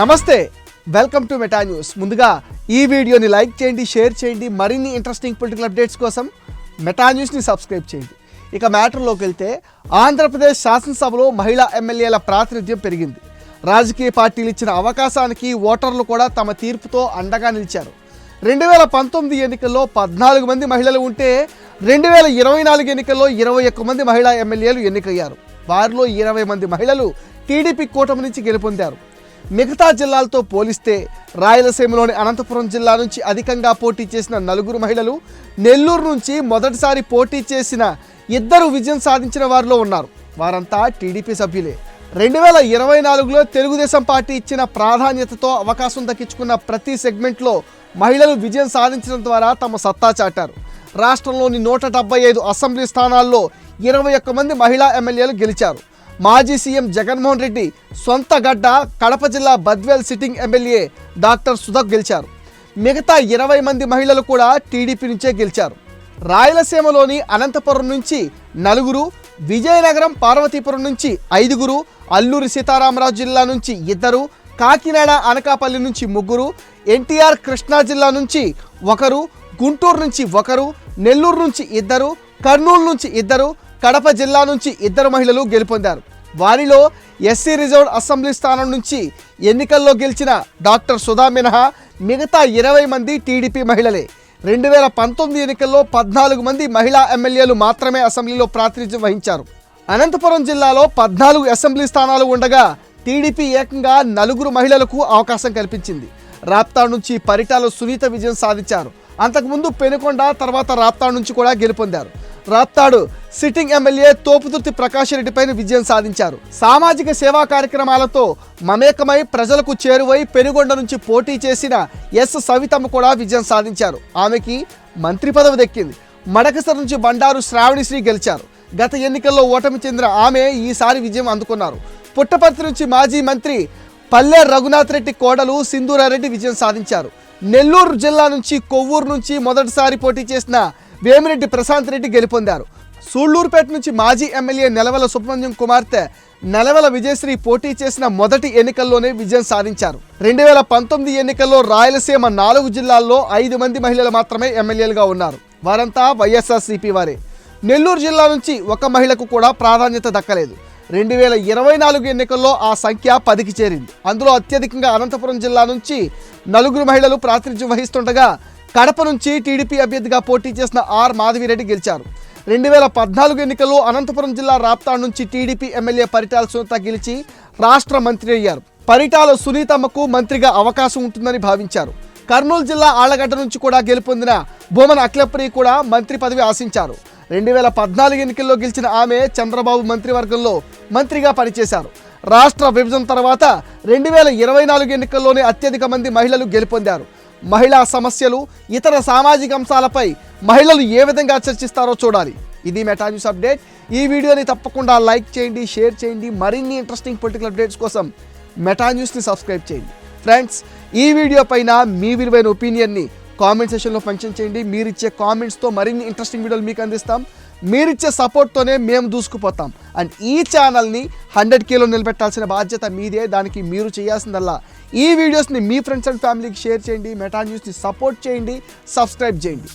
నమస్తే welcome to meta news ముందుగా ఈ వీడియోని లైక్ చేయండి షేర్ చేయండి. మరిన్ని ఇంట్రెస్టింగ్ పొలిటికల్ అప్డేట్స్ కోసం మెటా న్యూస్ని సబ్స్క్రైబ్ చేయండి. ఇక మ్యాటర్లోకి వెళ్తే ఆంధ్రప్రదేశ్ శాసనసభలో మహిళా ఎమ్మెల్యేల ప్రాతినిధ్యం పెరిగింది. రాజకీయ పార్టీలు ఇచ్చిన అవకాశానికి ఓటర్లు కూడా తమ తీర్పుతో అండగా నిలిచారు. రెండు వేల పంతొమ్మిది ఎన్నికల్లో పద్నాలుగు మంది మహిళలు ఉంటే రెండు వేల ఇరవై నాలుగు ఎన్నికల్లో ఇరవై ఒక్క మంది మహిళా ఎమ్మెల్యేలు ఎన్నికయ్యారు. వారిలో ఇరవై మంది మహిళలు టీడీపీ కూటమి నుంచి గెలుపొందారు. మిగతా జిల్లాలతో పోలిస్తే రాయలసీమలోని అనంతపురం జిల్లా నుంచి అధికంగా పోటీ చేసిన నలుగురు మహిళలు నెల్లూరు నుంచి మొదటిసారి పోటీ చేసిన ఇద్దరు విజయం సాధించిన వారిలో ఉన్నారు. వారంతా టీడీపీ సభ్యులే. రెండు వేల ఇరవై నాలుగులో తెలుగుదేశం పార్టీ ఇచ్చిన ప్రాధాన్యతతో అవకాశం దక్కించుకున్న ప్రతి సెగ్మెంట్లో మహిళలు విజయం సాధించడం ద్వారా తమ సత్తా చాటారు. రాష్ట్రంలోని నూట డెబ్బై ఐదు అసెంబ్లీ స్థానాల్లో ఇరవై ఒక్క మంది మహిళా ఎమ్మెల్యేలు గెలిచారు. మాజీ సీఎం జగన్మోహన్ రెడ్డి సొంత గడ్డ కడప జిల్లా బద్వేల్ సిట్టింగ్ ఎమ్మెల్యే డాక్టర్ సుధక్ గెలిచారు. మిగతా ఇరవై మంది మహిళలు కూడా టీడీపీ నుంచే గెలిచారు. రాయలసీమలోని అనంతపురం నుంచి నలుగురు విజయనగరం పార్వతీపురం నుంచి ఐదుగురు అల్లూరి సీతారామరాజు జిల్లా నుంచి ఇద్దరు కాకినాడ అనకాపల్లి నుంచి ముగ్గురు ఎన్టీఆర్ కృష్ణా జిల్లా నుంచి ఒకరు గుంటూరు నుంచి ఒకరు నెల్లూరు నుంచి ఇద్దరు కర్నూలు నుంచి ఇద్దరు కడప జిల్లా నుంచి ఇద్దరు మహిళలు గెలుపొందారు. వారిలో ఎస్సీ రిజర్వ్డ్ అసెంబ్లీ స్థానం నుంచి ఎన్నికల్లో గెలిచిన డాక్టర్ సుధా మినహా మిగతా ఇరవై మంది టీడీపీ మహిళలే. రెండు వేల పంతొమ్మిది ఎన్నికల్లో పద్నాలుగు మంది మహిళా ఎమ్మెల్యేలు మాత్రమే అసెంబ్లీలో ప్రాతినిధ్యం వహించారు. అనంతపురం జిల్లాలో పద్నాలుగు అసెంబ్లీ స్థానాలు ఉండగా టీడీపీ ఏకంగా నలుగురు మహిళలకు అవకాశం కల్పించింది. రాప్తా నుంచి పరిటాలో సునీత విజయం సాధించారు. అంతకుముందు పెనుకొండ తర్వాత రాప్తా నుంచి కూడా గెలుపొందారు. రాప్తాడు. సిట్టింగ్ ఎమ్మెల్యే తోపుతుర్తి ప్రకాష్ రెడ్డిపైన విజయం సాధించారు. సామాజిక సేవా కార్యక్రమాలతో మమేకమై ప్రజలకు చేరువై పెనుగొండ నుంచి పోటీ చేసిన ఎస్ సవితమ్మ కూడా విజయం సాధించారు. ఆమెకి మంత్రి పదవి దక్కింది. మడకసర్ నుంచి బండారు శ్రావణిశ్రీ గెలిచారు. గత ఎన్నికల్లో ఓటమి చెందిన ఆమె ఈసారి విజయం అందుకున్నారు. పుట్టపర్తి నుంచి మాజీ మంత్రి పల్లె రఘునాథ్ రెడ్డి కోడలు సింధూరారెడ్డి విజయం సాధించారు. నెల్లూరు జిల్లా నుంచి కొవ్వూరు నుంచి మొదటిసారి పోటీ చేసిన వేమిరెడ్డి ప్రశాంత్ రెడ్డి గెలుపొందారు. సూళ్ళూరుపేట నుంచి మాజీ ఎమ్మెల్యే నెలవల సుబ్రహ్మణ్యం కుమార్తె నెలవల విజయశ్రీ పోటీ చేసిన మొదటి ఎన్నికల్లోనే విజయం సాధించారు. రెండు వేల పంతొమ్మిది ఎన్నికల్లో రాయలసీమ నాలుగు జిల్లాల్లో ఐదు మంది మహిళలు మాత్రమే ఎమ్మెల్యేలుగా ఉన్నారు. వారంతా వైఎస్ఆర్సీపీ వారే. నెల్లూరు జిల్లా నుంచి ఒక మహిళకు కూడా ప్రాధాన్యత దక్కలేదు. రెండు వేల ఇరవై నాలుగు ఎన్నికల్లో ఆ సంఖ్య పదికి చేరింది. అందులో అత్యధికంగా అనంతపురం జిల్లా నుంచి నలుగురు మహిళలు ప్రాతినిధ్యం వహిస్తుండగా కడప నుంచి టీడీపీ అభ్యర్థిగా పోటీ చేసిన ఆర్ మాధవిరెడ్డి గెలిచారు. రెండు వేల పద్నాలుగు ఎన్నికల్లో అనంతపురం జిల్లా రాప్తాడ్ నుంచి టీడీపీ ఎమ్మెల్యే పరిటాల సునీత గెలిచి రాష్ట్ర మంత్రి అయ్యారు. పరిటాల సునీతమ్మకు మంత్రిగా అవకాశం ఉంటుందని భావించారు. కర్నూలు జిల్లా ఆళ్ళగడ్డ నుంచి కూడా గెలుపొందిన భూమన అఖిలప్రియ కూడా మంత్రి పదవి ఆశించారు. రెండు వేల పద్నాలుగు ఎన్నికల్లో గెలిచిన ఆమె చంద్రబాబు మంత్రివర్గంలో మంత్రిగా పనిచేశారు. రాష్ట్ర విభజన తర్వాత రెండు వేల ఇరవై నాలుగు ఎన్నికల్లోనే అత్యధిక మంది మహిళలు గెలుపొందారు. మహిళా సమస్యలు ఇతర సామాజిక అంశాలపై మహిళలు ఏ విధంగా చర్చిస్తారో చూడాలి. ఇది మెటా న్యూస్ అప్డేట్. ఈ వీడియోని తప్పకుండా లైక్ చేయండి షేర్ చేయండి. మరిన్ని ఇంట్రెస్టింగ్ పొలిటికల్ అప్డేట్స్ కోసం మెటా న్యూస్ని సబ్స్క్రైబ్ చేయండి. ఫ్రెండ్స్ ఈ వీడియో పైన మీ విలువైన ఒపీనియన్ని కామెంట్ సెషన్లో ఫంక్షన్ చేయండి. మీరు ఇచ్చే కామెంట్స్తో మరిన్ని ఇంట్రెస్టింగ్ వీడియోలు మీకు అందిస్తాం. మీరిచ్చే సపోర్ట్తోనే మేము దూసుకుపోతాం. అండ్ ఈ ఛానల్ని హండ్రెడ్ కేలో నిలబెట్టాల్సిన బాధ్యత మీదే దానికి మీరు చేయాల్సిందల్లా. ఈ వీడియోస్ని మీ ఫ్రెండ్స్ అండ్ ఫ్యామిలీకి షేర్ చేయండి మెటా న్యూస్ని సపోర్ట్ చేయండి సబ్స్క్రైబ్ చేయండి.